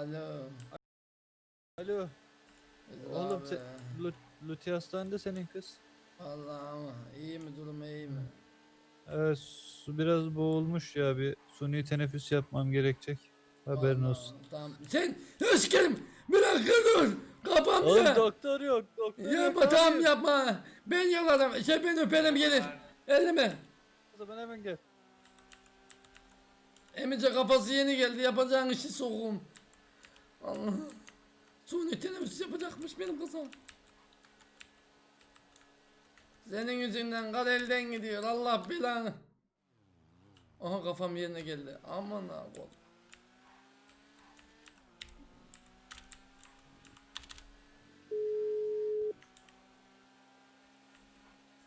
Alo. Alo. Oğlum abi. sen Lut- Luti hastanede senin kız. Vallahi ama iyi mi durum iyi mi? Evet su biraz boğulmuş ya bir suni teneffüs yapmam gerekecek. Haberin Vallahi, olsun. Tamam. Sen Özkerim bırak dur. Kafam Oğlum doktor yok doktor yok. Yapma abi. tamam yapma. Ben yalarım. Şey ben öperim gelir. Elime. O zaman hemen gel. Emice kafası yeni geldi. Yapacağın işi soğuğum. Allah. Suni teneffüs yapacakmış benim kızım. Senin yüzünden kar elden gidiyor. Allah belanı. Aha kafam yerine geldi. Aman kol.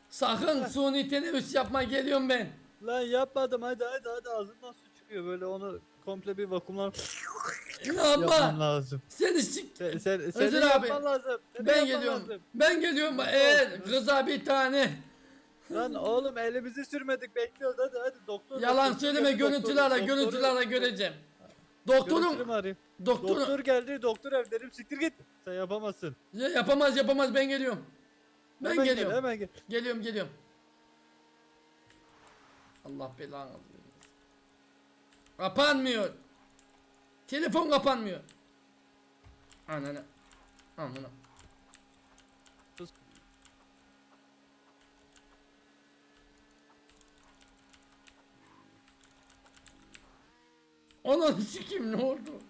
Sakın suni teneffüs yapma geliyorum ben. Lan yapmadım hadi hadi hadi ağzından su çıkıyor böyle onu komple bir vakumlar yapman yapma? lazım. Seni sik. Sen, sen, Özür senin abi, yapman lazım. Senin Ben yapman geliyorum. lazım. Ben geliyorum. Eğer kıza bir tane Lan oğlum elimizi sürmedik bekliyoruz hadi hadi doktor. yalan doktor, söyleme doktor, görüntülerle görüntülerle göreceğim. Görüntülü Doktorum mü arayayım? doktorum Doktor geldi doktor ev dedim siktir git. Sen yapamazsın. Ya yapamaz yapamaz ben geliyorum. Ben hemen geliyorum. Gel, hemen gel. Geliyorum geliyorum. Allah belanı versin. Kapanmıyor. Telefon kapanmıyor. Ananı. Amına. Sus. Onun sikim ne oldu?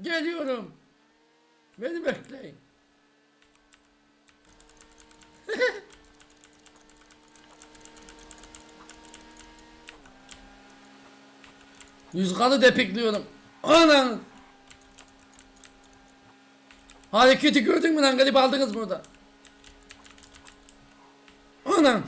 Geliyorum. Beni bekleyin. Yüzkanı depikliyorum. Anan. Hareketi gördün mü lan? Galip aldınız burada. Anan.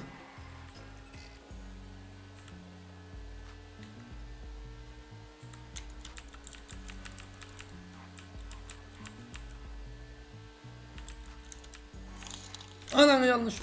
Anan yanlış.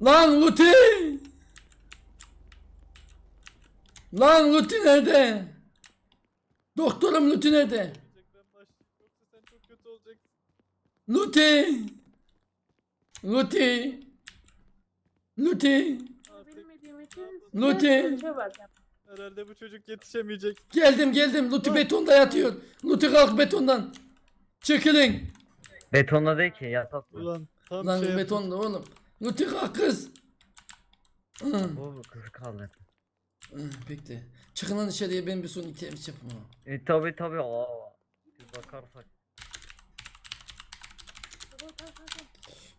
Lan Luti! Lan Luti nerede? Doktorum Luti nerede? Ben başlayayım yoksa sen çok kötü olacaksın. Luti! Luti! Luti! Luti. Herhalde bu çocuk yetişemeyecek. Geldim geldim. Luti betonda yatıyor. Luti kalk betondan. Çekilin. Betonda değil ki yatak. bu. Ulan tam Lan şey betonda oğlum. Luti kalk kız. Bu kızı kaldı. Bekle. Çıkın lan dışarıya ben bir son yapayım ama. E tabi tabi aa. Bir bakarsak.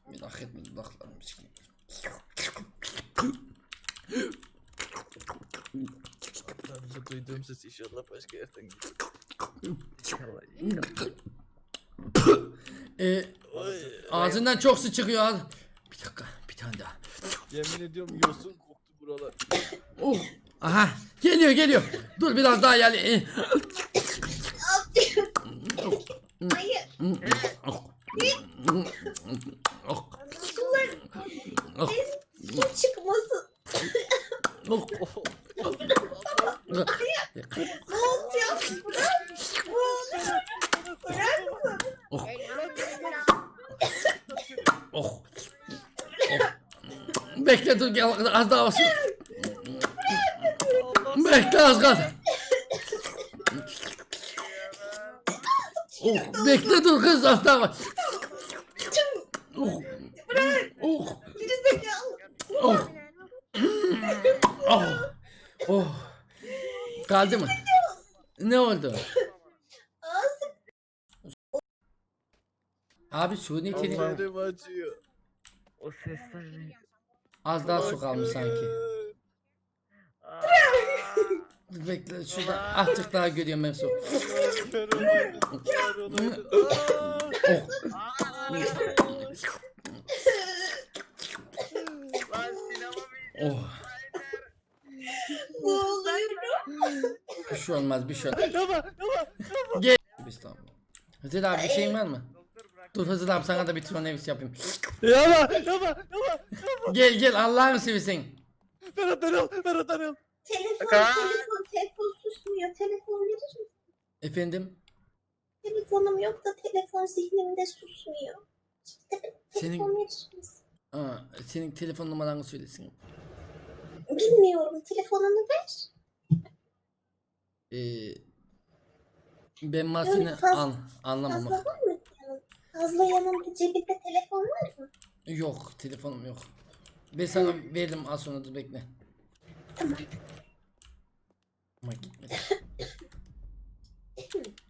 Merak etme dudaklarım sikeyim. Sadece duyduğum ses inşallah başka yerden gelir. İnşallah. Ee, ağzından çok su çıkıyor. Al. Bir dakika bir tane daha. Yemin ediyorum yosun koktu buralar. Oh. Aha geliyor geliyor. Dur biraz daha yani. Hayır. oh. Oh. Sular Oh. su çıkmasın. Oh. Ne olacak? Bırak. Bırak. Oh. Oh. Oh. Bekle dur gel az daha olsun. Bekle az kaldı. Oh, bekle dur kız az daha var. Oh. Oh. Oh. Oh. Oh. Kaldı mı? Ne oldu? Abi suni teni Ellerim acıyor. O sesler ne? Az daha su kalmış sanki. Bekle şurada azıcık daha görüyorum ben su. Oh. Lan sinema bir şey olmaz bir şey olmaz. Gel. İstanbul. Hızır abi bir şeyin var mı? Dur Hızır abi sana da bir tronevis yapayım. Yapma yapma yapma. Gel gel Allah'ını seversen. Ferhat Erol Ferhat Erol. Telefon, Kaan. telefon, telefon susmuyor. Telefon verir misin? Efendim? Telefonum yok da telefon zihnimde susmuyor. Te- Senin- Telefon verir misin? Aa, senin telefon numaranı söylesin. Bilmiyorum. Telefonunu ver. Ee, ben Marsin'i faz- an, anlamam. Fazla var Fazla yanında cebinde telefon var mı? Yok telefonum yok. Ben sana verdim az sonra dur bekle. Tamam. Ama gitmedi.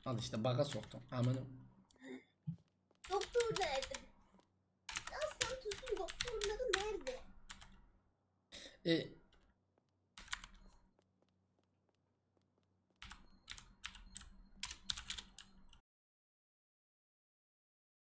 Al işte baga soktum. Amanım. Doktor nerede? Aslan Tuz'un doktorları nerede? E,